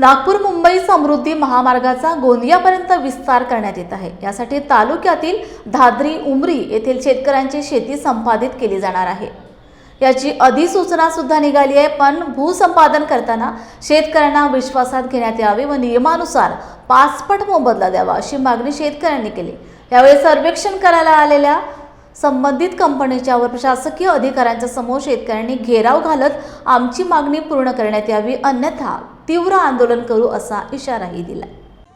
नागपूर मुंबई समृद्धी महामार्गाचा गोंदियापर्यंत विस्तार करण्यात येत आहे. यासाठी तालुक्यातील धाद्री उमरी येथील शेतकऱ्यांची शेती संपादित केली जाणार आहे. याची अधिसूचना सुद्धा निघाली आहे पण भूसंपादन करताना शेतकऱ्यांना विश्वासात घेण्यात यावे व नियमानुसार पाचपट मोबदला द्यावा अशी मागणी शेतकऱ्यांनी केली. यावेळी सर्वेक्षण करायला आलेल्या संबंधित कंपनीच्या व प्रशासकीय अधिकाऱ्यांच्या समोर शेतकऱ्यांनी घेराव घालत आमची मागणी पूर्ण करण्यात यावी अन्यथा तीव्र आंदोलन करू असा इशाराही दिला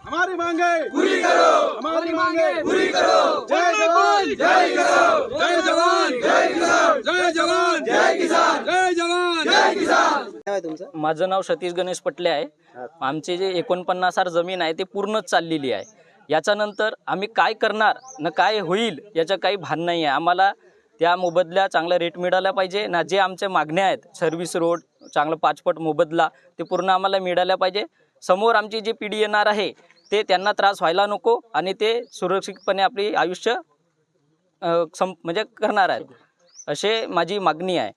हमारी मांगे! पूरी करो! हमारी मांगे! पूरी करो! जय जवान! जय किसान! जय जवान! जय किसान! जय जवान! जय किसान! जय जवान! जय किसान! काय आहे तुमचं? माझं नाव सतीश गणेश पटले आहे. आमचे जे एकोणपन्नास हार जमीन आहे ते पूर्णच चाललेली आहे. याच्यानंतर आम्ही काय करणार न काय होईल याचं काही भान नाही आहे. आम्हाला त्या मोबदल्या चांगला रेट मिळाला पाहिजे. ना जे आमच्या मागण्या आहेत सर्व्हिस रोड चांगलं पाचपट मोबदला ते पूर्ण आम्हाला मिळाल्या पाहिजे. समोर आमची जी पिढी येणार आहे ते त्यांना त्रास व्हायला नको आणि ते सुरक्षितपणे आपली आयुष्य सं म्हणजे करणार आहेत. असे माझी मागणी आहे.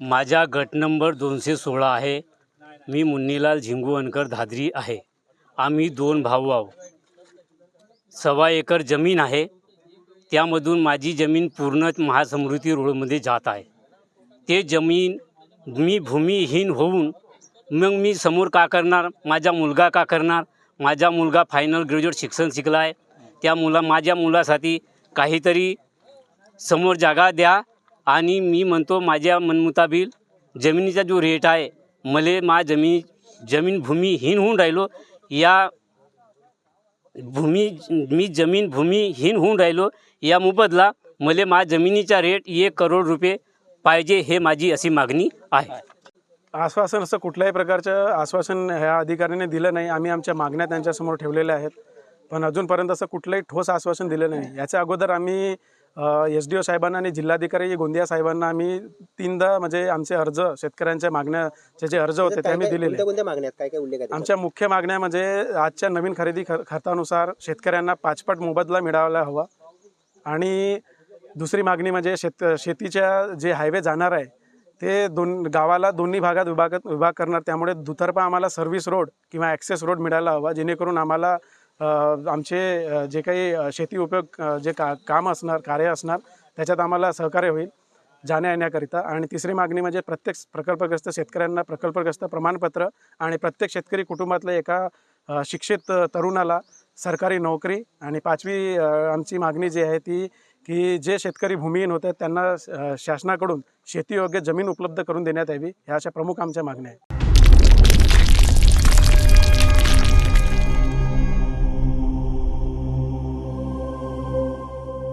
माझा गट नंबर दोनशे सोळा आहे. मी मुन्नीलाल झिंगुवनकर धादरी आहे. आम्ही दोन भाऊ आहो सव्वा एकर जमीन आहे. त्यामधून माझी जमीन पूर्ण महासमृद्धी रोडमध्ये जात आहे. ते जमीन मी भूमिहीन होऊन मग मी समोर का करणार? माझा मुलगा का करणार? माझा मुलगा फायनल ग्रॅज्युएट शिक्षण शिकला आहे. त्या मुला माझ्या मुलासाठी काहीतरी समोर जागा द्या आणि मी म्हणतो माझ्या मनमुताबिक जमिनीचा जो रेट आहे मले मा जमीन जमीन भूमिहीन होऊन राहिलो. या भूमी मी जमीन भूमिहीन होऊन राहिलो या मोबदला मले मा जमिनीचा रेट एक करोड रुपये पाहिजे हे माझी अशी मागणी आहे. आश्वासन असं कुठल्याही प्रकारचं आश्वासन ह्या अधिकाऱ्याने दिलं नाही. आम्ही आमच्या मागण्या त्यांच्यासमोर ठेवलेल्या आहेत. पण अजूनपर्यंत असं कुठलंही ठोस आश्वासन दिलं नाही. याच्या अगोदर आम्ही एस डी ओ साहेबांना आणि जिल्हाधिकारी गोंदिया साहेबांना आम्ही तीनदा म्हणजे आमचे अर्ज शेतकऱ्यांच्या मागण्याचे जे अर्ज होते ते आम्ही दिलेले. कोणत्या कोणत्या मागण्या आहेत? काय काय उल्लेख आहे आमच्या मुख्य मागण्या म्हणजे आजच्या नवीन खरेदी खतानुसार शेतकऱ्यांना पाचपट मोबदला मिळायला हवा. आणि दुसरी मागणी म्हणजे शेत शेतीच्या जे हायवे जाणार आहे ते दोन गावाला दोन्ही भागात विभागात विभाग करणार. त्यामुळे दुतर्फा आम्हाला सर्व्हिस रोड किंवा ॲक्सेस रोड मिळायला हवा जेणेकरून आम्हाला आमचे जे काही शेती उपयोग जे का काम असणार कार्य असणार त्याच्यात आम्हाला सहकार्य होईल जाण्या येण्याकरिता. आणि तिसरी मागणी म्हणजे प्रत्येक प्रकल्पग्रस्त शेतकऱ्यांना प्रकल्पग्रस्त प्रमाणपत्र आणि प्रत्येक शेतकरी कुटुंबातल्या एका शिक्षित तरुणाला सरकारी नोकरी. आणि पाचवी आमची मागणी जी आहे ती की जे शेतकरी भूमिहीन होते त्यांना शासनाकडून शेतीयोग्य जमीन उपलब्ध करून देण्यात यावी ह्या अशा प्रमुख आमच्या मागण्या आहेत.